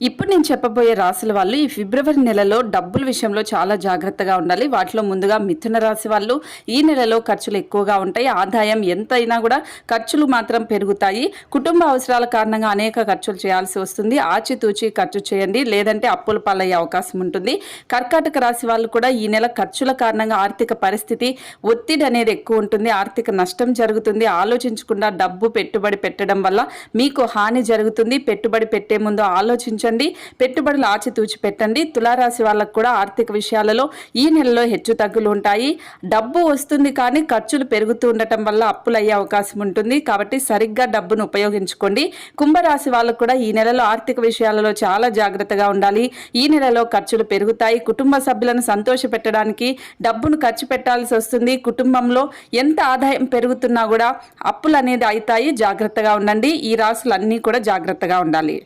ఇప్పుడు నేను చెప్పబోయే రాశుల వాళ్ళు ఈ ఫిబ్రవరి నెలలో డబ్బుల విషయంలో చాలా జాగ్రత్తగా ఉండాలి. వాటిలో ముందుగా మిథున రాశి వాళ్ళు ఈ నెలలో ఖర్చులు ఎక్కువగా ఉంటాయి. ఆదాయం ఎంతైనా కూడా ఖర్చులు మాత్రం పెరుగుతాయి. కుటుంబ అవసరాల కారణంగా అనేక ఖర్చులు చేయాల్సి వస్తుంది. ఆచితూచి ఖర్చు చేయండి. లేదంటే అప్పుల పాలయ్యే అవకాశం ఉంటుంది. కర్కాటక రాశి వాళ్ళు కూడా ఈ నెల ఖర్చుల కారణంగా ఆర్థిక పరిస్థితి ఒత్తిడి అనేది ఎక్కువ ఉంటుంది. ఆర్థిక నష్టం జరుగుతుంది. ఆలోచించకుండా డబ్బు పెట్టుబడి పెట్టడం వల్ల మీకు హాని జరుగుతుంది. పెట్టుబడి పెట్టే ముందు ఆలోచించ ఉంచండి పెట్టుబడులు ఆచితూచి పెట్టండి. తులారాశి వాళ్ళకు కూడా ఆర్థిక విషయాలలో ఈ నెలలో హెచ్చు తగ్గులు ఉంటాయి. డబ్బు వస్తుంది కానీ ఖర్చులు పెరుగుతూ ఉండటం వల్ల అప్పులు అయ్యే అవకాశం ఉంటుంది. కాబట్టి సరిగ్గా డబ్బును ఉపయోగించుకోండి. కుంభరాశి వాళ్ళకు కూడా ఈ నెలలో ఆర్థిక విషయాలలో చాలా జాగ్రత్తగా ఉండాలి. ఈ నెలలో ఖర్చులు పెరుగుతాయి. కుటుంబ సభ్యులను సంతోష పెట్టడానికి డబ్బును ఖర్చు పెట్టాల్సి వస్తుంది. కుటుంబంలో ఎంత ఆదాయం పెరుగుతున్నా కూడా అప్పులు అనేది అవుతాయి. జాగ్రత్తగా ఉండండి. ఈ రాశులన్నీ కూడా జాగ్రత్తగా ఉండాలి.